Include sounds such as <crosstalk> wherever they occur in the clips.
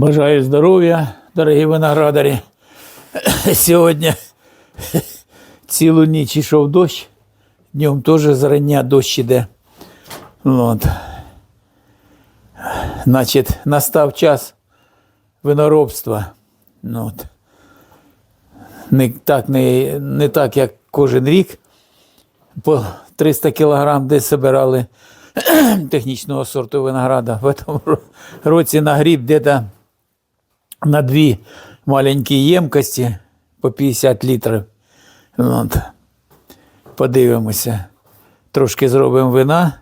Бажаю здоров'я, дорогі виноградарі. <coughs> Сьогодні цілу ніч йшов дощ, днем теж зрання дощ іде. От. Значить, настав час виноробства. От. Не, так, не, не так, як кожен рік. По 300 кілограм десь збирали <coughs> технічного сорту винограда. В цьому ро- році нагріб десь на дві маленькі ємкості по 50 літрів. От. Подивимося. Трошки зробимо вина.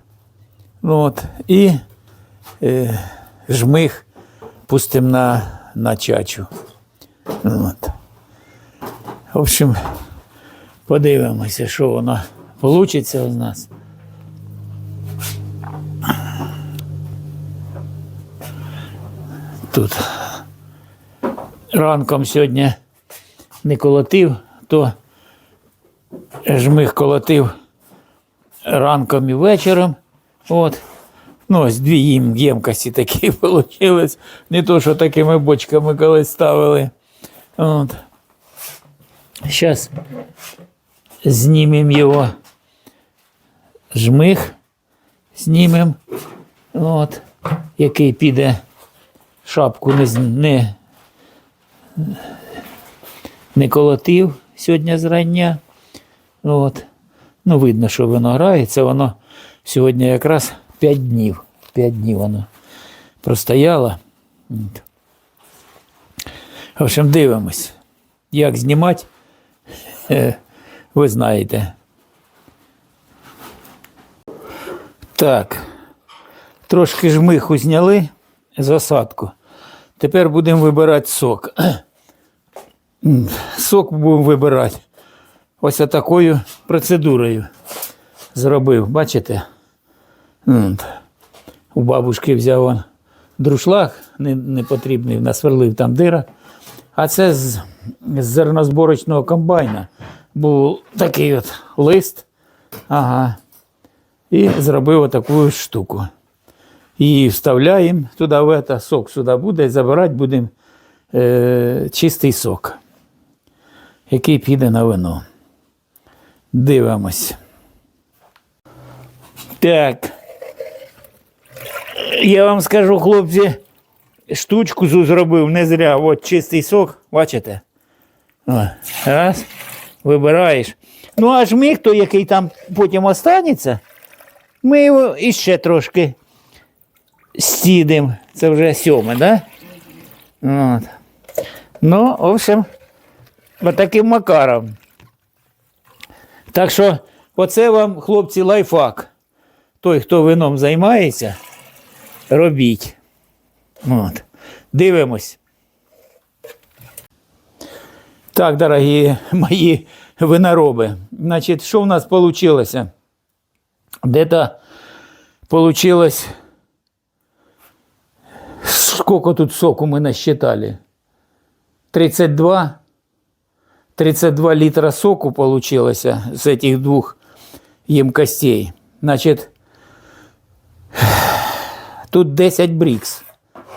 От. І е, жмих пустимо на, на чачу. От. В общем, подивимося, що воно вийде у нас. Тут ранком сьогодні не колотив, то жмих колотив ранком і вечором. От. Ну, ось дві їм ємкості такі <laughs> вийшли. Не то, що такими бочками колись ставили. От. Зараз знімемо його жмих, знімемо, от, який піде шапку не, не, не колотив сьогодні зрання. От. Ну, видно, що воно грається, воно сьогодні якраз 5 днів. 5 днів воно простояло. В общем, дивимось. Як знімати, <laughs> ви знаєте. Так. Трошки жмиху зняли з осадку. Тепер будемо вибирати сок. <clears throat> Сок будемо вибирати. Ось такою процедурою зробив. Бачите? У бабушки взяв он друшлаг не- непотрібний, насверлив там дира. А це з, з зернозборочного комбайна був такий от лист. Ага. І зробив отаку штуку. І вставляємо туди в это, сок сюди буде, забирати будемо е, чистий сок, який піде на вино. Дивимось. Так. Я вам скажу, хлопці, штучку зробив не зря. От чистий сок, бачите? Раз. Вибираєш. Ну, а жмих, то який там потім останеться, ми його іще трошки стідимо. Це вже сьоме, да? От. Ну, в общем, отаким макаром. Так що, оце вам, хлопці, лайфхак. Той, хто вином займається, робіть. От. Дивимось. Так, дорогі мої винороби. Значить, що в нас вийшло? Де-то получилось. Сколько тут соку мы насчитали? 32. 32 литра соку получилось с этих двух емкостей. Значит, <sighs> тут 10 брикс.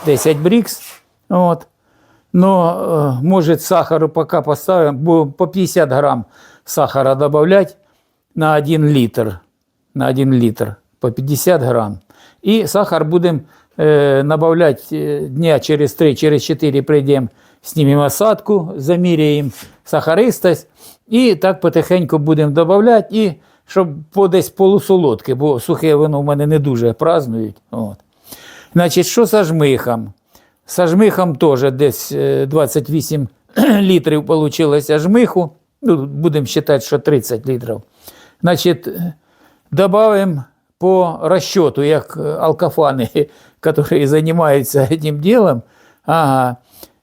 10 брикс. Вот. Но, э, может, сахару пока поставим, будем по 50 грамм сахара добавлять на 1 литр. На 1 литр по 50 грамм. И сахар будем э, добавлять э, дня через 3, через 4 прийдем, снимем осадку, заміряємо сахаристость. І так потихеньку будемо додавати, і щоб по десь полусолодке, бо сухе вино в мене не дуже празднують. От. Значить, що за жмихом? Со жмихом теж десь е, 28 <clears throat> літрів вийшло жмиху. Ну, будемо вважати, що 30 літрів. Значить, добавим по расчету, як е, алкофани, <laughs> які займаються <laughs> цим ділом. Ага.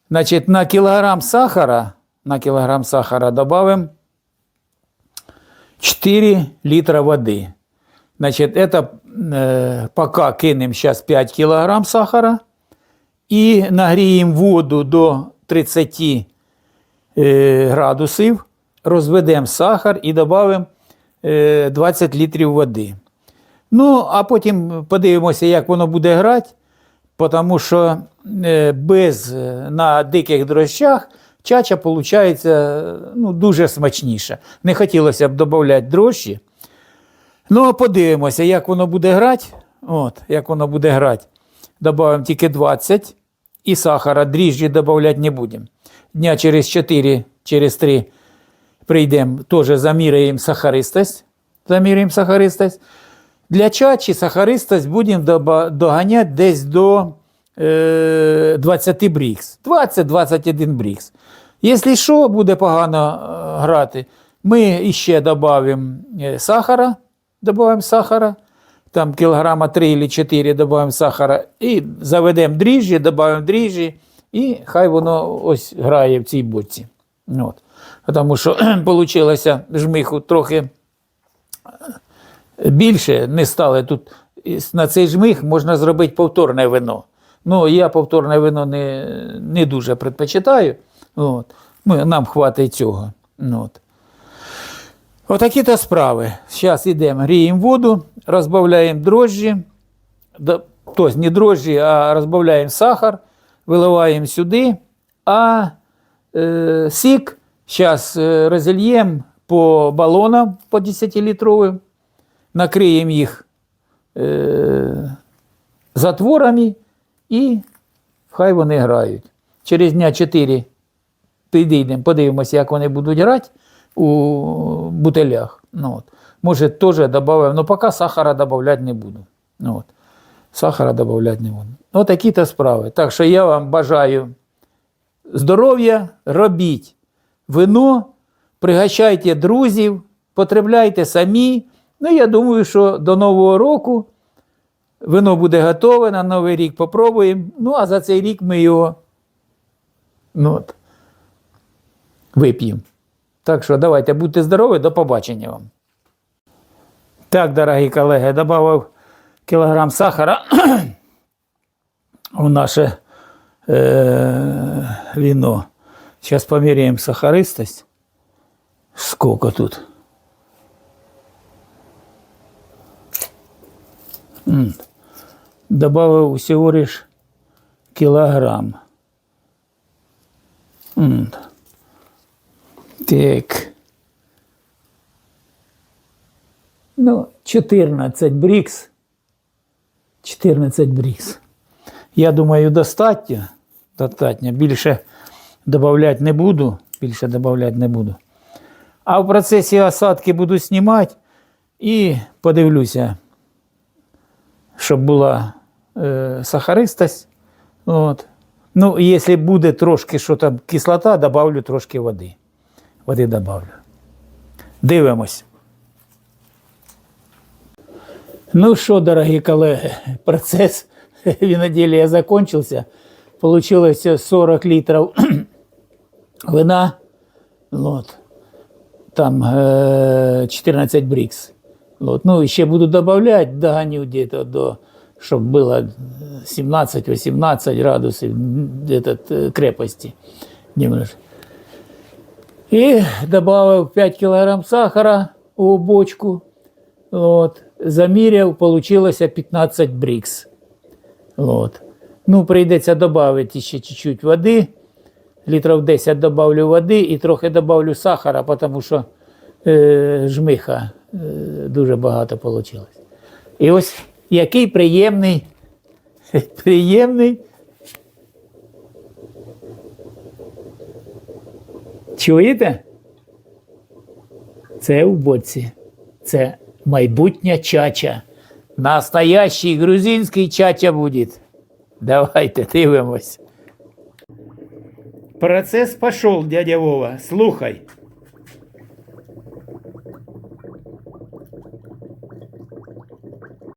Значить, на кілограм сахара, на кілограм сахара добавим 4 литра воды. Значит, это э, пока кинем сейчас 5 килограмм сахара и нагріємо воду до 30 е, градусів, розведемо сахар і додамо е, 20 літрів води. Ну, а потім подивимося, як воно буде грати. тому що е, без е, на диких дрожжах чача виходить ну, дуже смачніша. Не хотілося б додати дрожжі. Ну, подивимося, як воно буде грати. От, як воно буде грати. Добавимо тільки 20 і сахара, дріжджі додавати не будемо. Дня через 4, через 3 прийдемо, теж заміряємо сахаристость. Заміряємо сахаристость. Для чачі сахаристость будемо доганяти десь до е, 20 брікс. 20-21 брікс. Якщо що, буде погано е, грати, ми ще додаємо сахара, додаємо сахара, там кілограма 3 чи 4 додаємо сахара, і заведемо дріжджі, додаємо дріжджі, і хай воно ось грає в цій боці. От. Тому що <clears throat> вийшло жмиху трохи більше не стали тут. На цей жмих можна зробити повторне вино. Ну, я повторне вино не, не дуже предпочитаю. От. Ми, нам хватить цього. Ну, От. Отакі то справи. Зараз йдемо, гріємо воду, розбавляємо дрожжі, тобто не дрожжі, а розбавляємо сахар, виливаємо сюди, а е, сік зараз е, розільємо по балонам по 10-літровим, накриємо їх е, затворами і хай вони грають. Через дня 4 підійдемо, подивимося, як вони будуть грати у бутилях. Ну, от. Може, теж додаємо, але поки сахара додавати не буду. Ну, от. Сахара додавати не буду. Ось такі то справи. Так що я вам бажаю здоров'я, робіть вино, пригощайте друзів, потребляйте самі. Ну, я думаю, що до Нового року вино буде готове, на Новий рік попробуємо. Ну, а за цей рік ми його ну, от, вип'ємо. Так що давайте, будьте здорові, до побачення вам. Так, дорогі колеги, додав кілограм сахара у наше е, вино. Зараз поміряємо сахаристость. Сколько тут? Добавив всього лиш кілограм. Так. Ну, 14 брікс. 14 брікс. Я думаю, достатньо. Достатньо. Більше додавати не буду. Більше додавати не буду. А в процесі осадки буду знімати і подивлюся, щоб була е, сахаристость. От. Ну, якщо буде трошки що там кислота, добавлю трошки води. Води добавлю. Дивимось. Ну що, дорогі колеги, <laughs> процес <laughs> виноделия закончился. Получилось 40 литров <clears throat> вина. Вот. Там э, 14 брикс. Вот. Ну, еще буду добавлять, догоню где-то до, чтобы было 17-18 градусов этот, э, крепости. Немножко. И добавил 5 килограмм сахара у бочку. Вот. Заміряв, получилося 15 брікс. От. Ну, прийдеться додати ще чуть-чуть води. Літрів 10 добавлю води і трохи добавлю сахара, тому що е, жмиха е, дуже багато вийшло. І ось який приємний, приємний. Чуєте? Це у боці. Це майбутня чача. Настоящий грузинський чача буде. Давайте дивимось. Процес пішов, дядя Вова. Слухай.